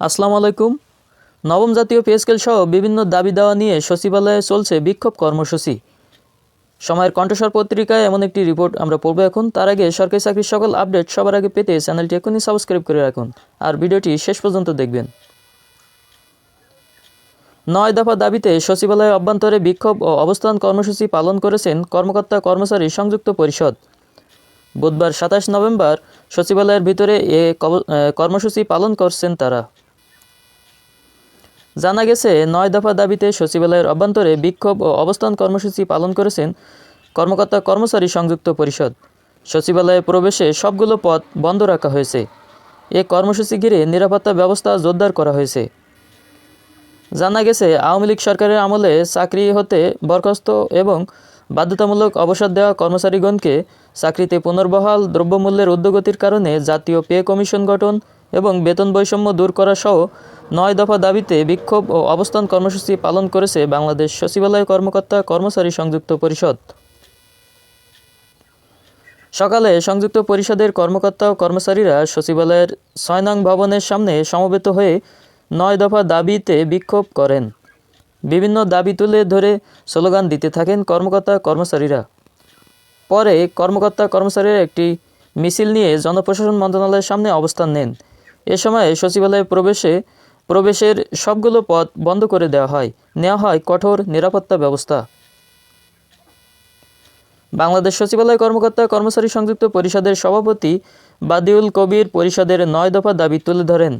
আসসালামু আলাইকুম। নবম জাতীয় পে স্কেল সহ বিভিন্ন দাবি দেওয়া নিয়ে সচিবালয়ে চলছে বিক্ষোভ কর্মসূচি। সময়ের কণ্ঠস্বর পত্রিকায় এমন একটি রিপোর্ট আমরা পড়ব এখন। তার আগে সরকারি চাকরির সকল আপডেট সবার আগে পেতে চ্যানেলটি এখনই সাবস্ক্রাইব করে রাখুন। আর ভিডিওটি শেষ পর্যন্ত দেখবেন। নয় দফা দাবিতে সচিবালয় অভ্যন্তরে বিক্ষোভ ও অবস্থান কর্মসূচি পালন করেছেন কর্মকর্তা কর্মচারী সংযুক্ত পরিষদ। বুধবার সাতাশ নভেম্বর সচিবালয়ের ভিতরে এ, কর্মসূচি পালন করছেন তারা। জানা গেছে, নয় দফা দাবিতে সচিবালয়ের অভ্যন্তরে বিক্ষোভ ও অবস্থান কর্মসূচি পালন করেছেন কর্মকর্তা কর্মচারী সংযুক্ত পরিষদ। সচিবালয়ে প্রবেশে সবগুলো পথ বন্ধ রাখা হয়েছে। এ কর্মসূচি ঘিরে নিরাপত্তা ব্যবস্থা জোরদার করা হয়েছে। জানা গেছে, আওয়ামী লীগ সরকারের আমলে চাকরি হতে বরখাস্ত এবং বাধ্যতামূলক অবসর দেওয়া কর্মচারীগণকে চাকরিতে পুনর্বহাল দ্রব্যমূল্যের উদ্যোগতির কারণে জাতীয় পে কমিশন গঠন এবং বেতন বৈষম্য দূর করা সহ নয় দফা দাবিতে বিক্ষোভ ও অবস্থান কর্মসূচি পালন করেছে বাংলাদেশ সচিবালয় কর্মকর্তা কর্মচারী সংযুক্ত পরিষদ। সকালে সংযুক্ত পরিষদের কর্মকর্তা ও কর্মচারীরা সচিবালয়ের ছয় নং ভবনের সামনে সমবেত হয়ে নয় দফা দাবিতে বিক্ষোভ করেন। বিভিন্ন দাবি তুলে ধরে স্লোগান দিতে থাকেন কর্মকর্তা কর্মচারীরা। পরে কর্মকর্তা কর্মচারীরা একটি মিছিল নিয়ে জনপ্রশাসন মন্ত্রণালয়ের সামনে অবস্থান নেন। এ সময় সচিবালয়ে প্রবেশে প্রবেশের সবগুলো পথ বন্ধ করে দেওয়া হয়। নেওয়া হয় কঠোর নিরাপত্তা ব্যবস্থা। বাংলাদেশ সচিবালয় কর্মকর্তা কর্মচারী সংযুক্ত পরিষদের সভাপতি বাদিউল কবির পরিষদের নয় দফা দাবি তুলে ধরেন।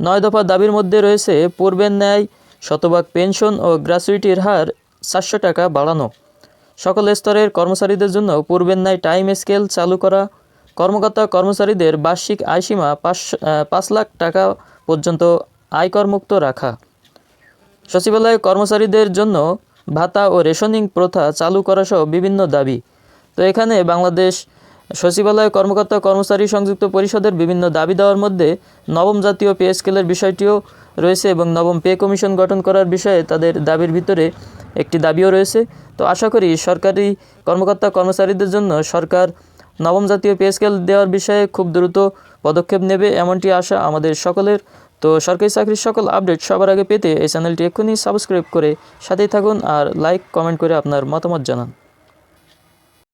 নয় দফা দাবির মধ্যে রয়েছে পূর্বের ন্যায়, শতভাগ পেনশন ও গ্র্যাচুইটির হার চারশো টাকা বাড়ানো। সকল স্তরের কর্মচারীদের জন্য পূর্বের ন্যায় টাইম স্কেল চালু করা। কর্মকর্তা কর্মচারীদের বার্ষিক আয়সীমা পাঁচ পাঁচ লাখ টাকা পর্যন্ত আয়করমুক্ত রাখা। সচিবালয়ে কর্মচারীদের জন্য ভাতা ও রেশনিং প্রথা চালু করা সহ বিভিন্ন দাবি। তো এখানে বাংলাদেশ সচিবালয় কর্মকর্তা কর্মচারী সংযুক্ত পরিষদের বিভিন্ন দাবি দেওয়ার মধ্যে নবম জাতীয় পে স্কেলের বিষয়টিও রয়েছে এবং নবম পে কমিশন গঠন করার বিষয়ে তাদের দাবির ভিতরে একটি দাবিও রয়েছে। তো আশা করি সরকারি কর্মকর্তা কর্মচারীদের জন্য সরকার নবম জাতীয় পে স্কেল দেওয়ার বিষয়ে খুব দ্রুত পদক্ষেপ নেবে, এমনটি আশা আমাদের সকলের। তো সরকারি চাকরির সকল আপডেট সবার আগে পেতে এই চ্যানেলটি এক্ষুনি সাবস্ক্রাইব করে সাথেই থাকুন আর লাইক কমেন্ট করে আপনার মতামত জানান।